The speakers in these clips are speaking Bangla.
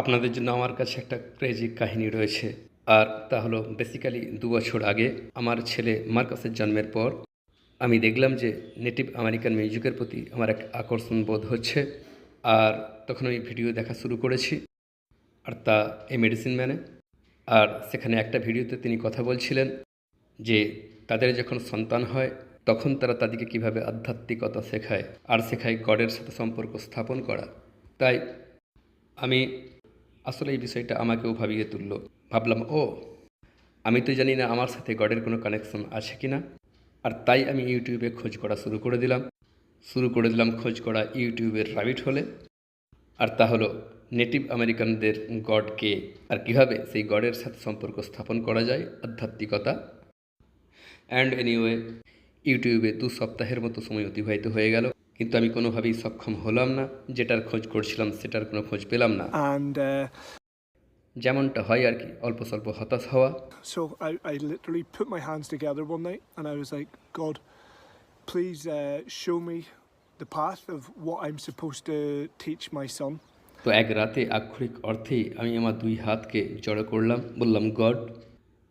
আপনাদের জন্য আমার কাছে একটা ক্রেজি কাহিনী রয়েছে। আর তা হলো বেসিক্যালি দু বছর আগে আমার ছেলে মার্কাসের জন্মের পর আমি দেখলাম যে নেটিভ আমেরিকান মিউজিকের প্রতি আমার এক আকর্ষণ বোধ হচ্ছে। আর তখন আমি ভিডিও দেখা শুরু করেছি, আর তা এ মেডিসিন ম্যানে আর সেখানে একটা ভিডিওতে তিনি কথা বলছিলেন যে তাদের যখন সন্তান হয়, তখন তারা তাদেরকে কীভাবে আধ্যাত্মিকতা শেখায়, আর শেখায় গডের সাথে সম্পর্ক স্থাপন করা। তাই আমি আসলে এই বিষয়টা আমাকেও ভাবিয়ে তুলল। ভাবলাম, ও, আমি তো জানি না আমার সাথে গডের কোনো কানেকশন আছে কি না আর তাই আমি ইউটিউবে খোঁজ করা শুরু করে দিলাম। শুরু করে দিলাম খোঁজ করা ইউটিউবের রাবিট হলে আর তা হলো নেটিভ আমেরিকানদের গডকে আর কীভাবে সেই গডের সাথে সম্পর্ক স্থাপন করা যায়, আধ্যাত্মিকতা। অ্যান্ড এনিওয়ে ইউটিউবে দু সপ্তাহের মতো সময় অতিবাহিত হয়ে গেল। কিন্তু আমি কোনোভাবেই সক্ষম হলাম না যেটার খোঁজ করছিলাম সেটার কোনো খোঁজ পেলাম না। Uh, যেমনটা হয় আর কি অল্প স্বল্প হতাশ হওয়া। So I, I literally put my hands together one night and I was like, God, please uh, show me the path of what I'm supposed to teach my son. তো এক রাতে আক্ষরিক অর্থেই আমি আমার দুই হাতকে জড়ো করলাম বললাম গড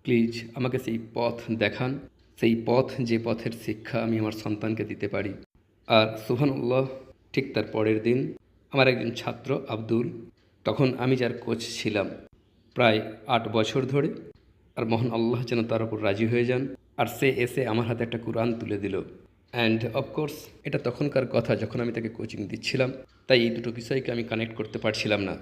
প্লিজ আমাকে সেই পথ দেখান সেই পথ যে পথের শিক্ষা আমি আমার সন্তানকে দিতে পারি। আর সুহানুল্লাহ ঠিক তার পরের দিন আমার একজন ছাত্র আব্দুল, তখন আমি যার কোচ ছিলাম প্রায় আট বছর ধরে। আর মহান আল্লাহ যেন তার উপর রাজি হয়ে যান। আর সে এসে আমার হাতে একটা কোরআন তুলে দিল। অ্যান্ড অফকোর্স এটা তখনকার কথা যখন আমি তাকে কোচিং দিচ্ছিলাম, তাই এই দুটো বিষয়কে আমি কানেক্ট করতে পারছিলাম না।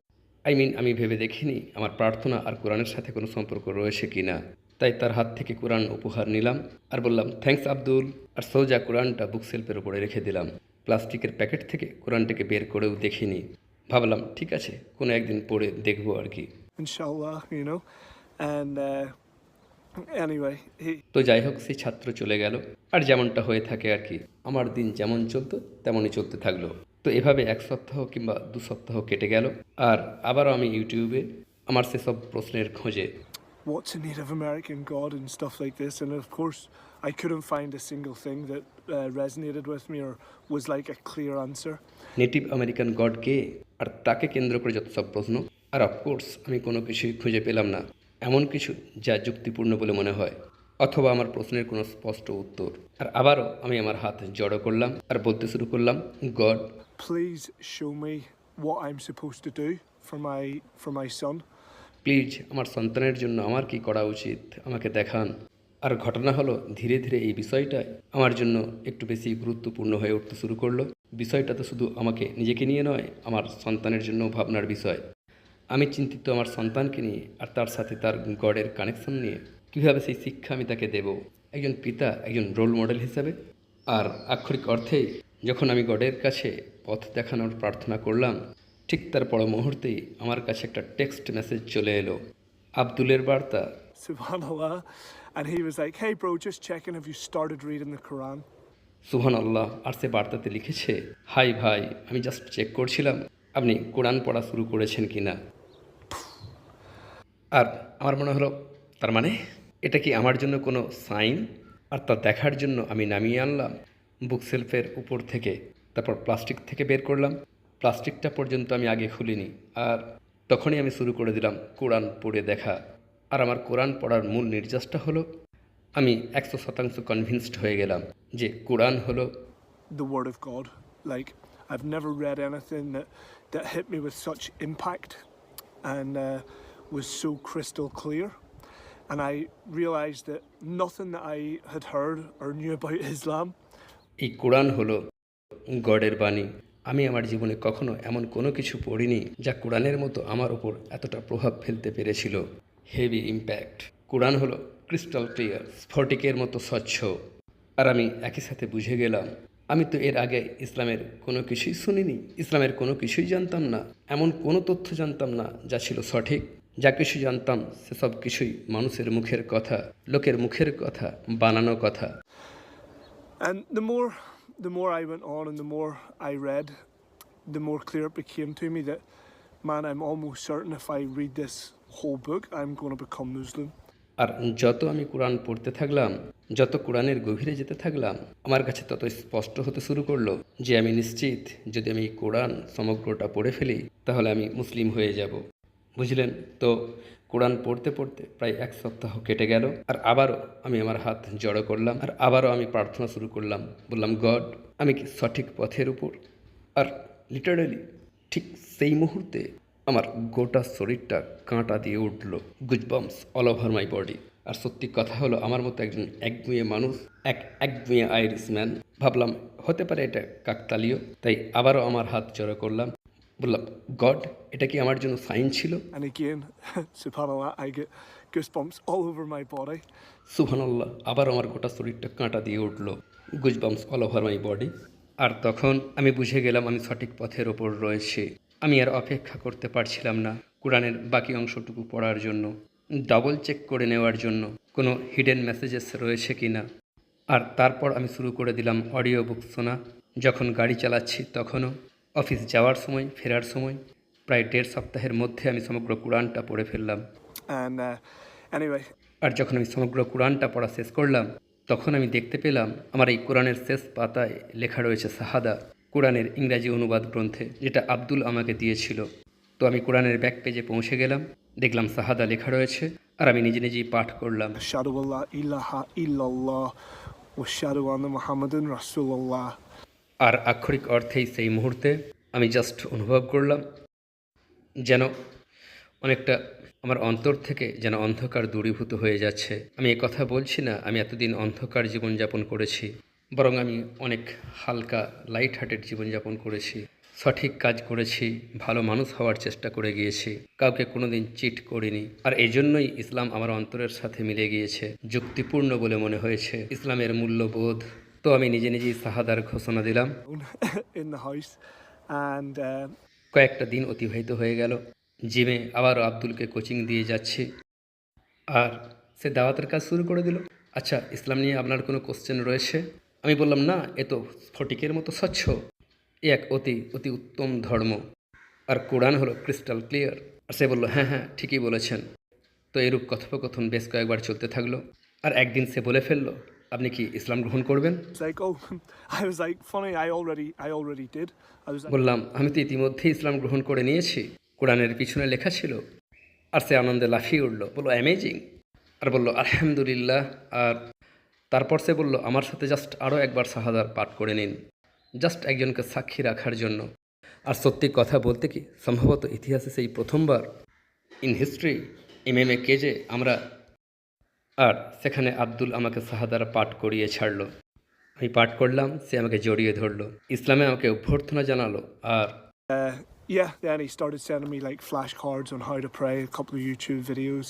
আই মিন আমি ভেবে দেখিনি আমার প্রার্থনা আর কোরআনের সাথে কোনো সম্পর্ক রয়েছে কি না তাই তার হাত থেকে কোরআন উপহার নিলাম আর বললাম থ্যাঙ্কস আব্দুল। আর সোজা কোরআনটা বুক সেলফের উপরে রেখে দিলাম। প্লাস্টিকের প্যাকেট থেকে কোরআনটাকে বের করেও দেখিনি। ভাবলাম ঠিক আছে কোনো একদিন পড়ে দেখব আর কি। uh, তো যাই হোক সেই ছাত্র চলে গেল। আর যেমনটা হয়ে থাকে আর কি আমার দিন যেমন চলতো তেমনই চলতে থাকল। তো এভাবে এক সপ্তাহ কিংবা দু সপ্তাহ কেটে গেল। আর আবারও আমি ইউটিউবে আমার সেসব প্রশ্নের খোঁজে what's a Native American god and stuff like this. And of course, I couldn't find a single thing that uh, resonated with me or was like a clear answer. Native American god কে আর তাকে কেন্দ্র করে যত সব প্রশ্ন আর অফকোর্স আমি কোনো কিছুই খুঁজে পেলাম না এমন কিছু যা যুক্তিপূর্ণ বলে মনে হয় অথবা আমার প্রশ্নের কোনো স্পষ্ট উত্তর আর আবারও আমি আমার হাত জড়ো করলাম আর বলতে শুরু করলাম god Please show me what I'm supposed to do for my for my son. Please আমার সন্তানের জন্য আমার কি করা উচিত? আমাকে দেখান। আর ঘটনা হলো, ধীরে ধীরে এই বিষয়টা আমার জন্য একটু বেশি গুরুত্বপূর্ণ হয়ে উঠতে শুরু করল। বিষয়টা তো শুধু আমাকে নিজেকে নিয়ে নয়, আমার সন্তানের জন্য ভাবনার বিষয়। আমি চিন্তিত আমার সন্তানকে নিয়ে আর তার সাথে তার গডের কানেকশন নিয়ে। কীভাবে সেই শিক্ষা আমি তাকে দেব? একজন পিতা, একজন রোল মডেল হিসাবে। আর আক্ষরিক অর্থেই, যখন আমি গডের কাছে পথ দেখানোর প্রার্থনা করলাম ঠিক তার পর মুহূর্তেই আমার কাছে একটা টেক্সট মেসেজ চলে এলো। আব্দুলের বার্তা। Subhanallah. And he was like, Hey bro, just checking if you started reading the Quran. সুহান আল্লাহ আর সে বার্তাতে লিখেছে হাই ভাই আমি জাস্ট চেক করছিলাম আপনি কোরআন পড়া শুরু করেছেন কি না আর আমার মনে হলো তার মানে এটা কি আমার জন্য কোনো সাইন আর তা দেখার জন্য আমি নামিয়ে আনলাম বুক সেলফের উপর থেকে তারপর প্লাস্টিক থেকে বের করলাম। প্লাস্টিকটা পর্যন্ত আমি আগে খুলিনি আর তখনই আমি শুরু করে দিলাম কোরআন পড়ে দেখা আর আমার কোরআন পড়ার মূল নির্যাসটা হলো আমি একশো শতাংশ কনভিনসড হয়ে গেলাম যে কোরআন হলো the Word of God. Like I've never read anything that that hit me with such impact and uh, was so crystal clear. And I realised that nothing that I had heard or knew about Islam এই কোরআন হলো গডের বাণী আমি আমার জীবনে কখনো এমন কোনো কিছু পড়িনি যা কোরআনের মতো আমার ওপর এতটা প্রভাব ফেলতে পেরেছিল। হেভি ইম্প্যাক্ট কোরআন হলো ক্রিস্টাল ক্লিয়ার স্ফটিকের মতো স্বচ্ছ। আর আমি একই সাথে বুঝে গেলাম, আমি তো এর আগে ইসলামের কোনো কিছুই শুনিনি, ইসলামের কোনো কিছুই জানতাম না, এমন কোনো তথ্য জানতাম না যা ছিল সঠিক। যা কিছু জানতাম সেসব কিছুই মানুষের মুখের কথা, লোকের মুখের কথা, বানানো কথা। And the more the more I went on and the more I read, the more clear it became to me that man, I'm almost certain if I read this whole book, I'm going to become Muslim. আর যত আমি কোরআন পড়তে থাকলাম যত কোরআনের গভীরে যেতে থাকলাম আমার কাছে তত স্পষ্ট হতে শুরু করল যে আমি নিশ্চিত যদি আমি কোরআন সমগ্রটা পড়ে ফেলি তাহলে আমি মুসলিম হয়ে যাব বুঝলেন তো কোরআন পড়তে পড়তে প্রায় এক সপ্তাহ কেটে গেল। আর আবারও আমি আমার হাত জড়ো করলাম। আর আবারও আমি প্রার্থনা শুরু করলাম। বললাম, গড, আমি কি সঠিক পথের উপর? আর লিটারেলি ঠিক সেই মুহূর্তে আমার গোটা শরীরটা কাঁটা দিয়ে উঠল goosebumps all over my body আর সত্যি কথা হলো, আমার মতো একজন একগুঁয়ে মানুষ, এক একগুঁয়ে আইরিশ ম্যান ভাবলাম, হতে পারে এটা কাকতালীয়, তাই আবারও আমার হাত জড়ো করলাম। বললাম গড এটা কি আমার জন্য সাইন ছিল? And again, subhanAllah, I get goosebumps all over my body. সুবহানাল্লাহ আবার আমার গোটা শরীরটা কাঁটা দিয়ে উঠল goosebumps all over my body আর তখন আমি বুঝে গেলাম আমি সঠিক পথের ওপর রয়েছে। আমি আর অপেক্ষা করতে পারছিলাম না কোরআনের বাকি অংশটুকু পড়ার জন্য ডাবল চেক করে নেওয়ার জন্য কোনো হিডেন মেসেজেস রয়েছে কি না। আর তারপর আমি শুরু করে দিলাম অডিও বুক শোনা যখন গাড়ি চালাচ্ছি তখনও। অফিস যাওয়ার সময় ফেরার সময় প্রায় দেড় সপ্তাহের মধ্যে আমি সমগ্র কোরআনটা পড়ে ফেললাম। Uh, আর যখন আমি সমগ্র কোরআনটা পড়া শেষ করলাম তখন আমি দেখতে পেলাম আমার এই কোরআনের শেষ পাতায় লেখা রয়েছে সাহাদা কোরআনের ইংরাজি অনুবাদ গ্রন্থে যেটা আব্দুল আমাকে দিয়েছিল। তো আমি কোরআনের ব্যাক পেজে পৌঁছে গেলাম দেখলাম সাহাদা লেখা রয়েছে আর আমি নিজে নিজেই পাঠ করলাম। illallah wa shadu anna Muhammadan Rasulullah. আর আক্ষরিক অর্থেই সেই মুহূর্তে আমি জাস্ট অনুভব করলাম, যেন অনেকটা আমার অন্তর থেকে যেন অন্ধকার দূরীভূত হয়ে যাচ্ছে। আমি এ কথা বলছি না, আমি এতদিন অন্ধকার জীবনযাপন করেছি, বরং আমি অনেক হালকা লাইট হার্টেড জীবনযাপন করেছি, সঠিক কাজ করেছি, ভালো মানুষ হওয়ার চেষ্টা করে গিয়েছি, কাউকে কোনোদিন চিট করিনি। আর এই জন্যই ইসলাম আমার অন্তরের সাথে মিলে গিয়েছে, যুক্তিপূর্ণ বলে মনে হয়েছে। ইসলামের মূল্যবোধ তো আমি নিজে নিজেই সাহাদার ঘোষণা দিলাম। Uh, কয়েকটা দিন অতিবাহিত হয়ে গেল। জিমে আবারও আব্দুলকে কোচিং দিয়ে যাচ্ছি। আর সে দাওয়াতের কাজ শুরু করে দিল। আচ্ছা ইসলাম নিয়ে আপনার কোনো কোশ্চেন রয়েছে? আমি বললাম না এ তো স্ফটিকের মতো স্বচ্ছ। এ এক অতি অতি উত্তম ধর্ম। আর কোরআন হলো ক্রিস্টাল ক্লিয়ার আর সে বলল হ্যাঁ হ্যাঁ ঠিকই বলেছেন। তো এরূপ কথোপকথন বেশ কয়েকবার চলতে থাকল। আর একদিন সে বলে ফেলল আপনি কি ইসলাম গ্রহণ করবেন? বললাম আমি তো ইতিমধ্যেই ইসলাম গ্রহণ করে নিয়েছি। কোরআনের পিছনে লেখা ছিল। আর সে আনন্দে লাফিয়ে উঠল। বলল অ্যামেজিং আর বলল আলহামদুলিল্লাহ। আর তারপর সে বলল আমার সাথে জাস্ট আরও একবার শাহাদার পাঠ করে নিন। জাস্ট একজনকে সাক্ষী রাখার জন্য। আর সত্যি কথা বলতে কি সম্ভবত ইতিহাসে সেই প্রথমবার ইন হিস্ট্রি এমএমএ কেজে আমরা আর সেখানে আব্দুল আমাকে শাহাদার পাঠ করিয়ে ছাড়লো আমি পাঠ করলাম সে আমাকে জড়িয়ে ধরলো ইসলামে আমাকে অভ্যর্থনা জানালো আর uh, yeah, then he started sending me like flashcards on how to pray, a couple of YouTube videos.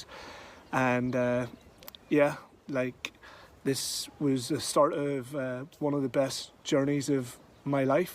And uh, yeah, like this was the start of uh, one of the best journeys of my life.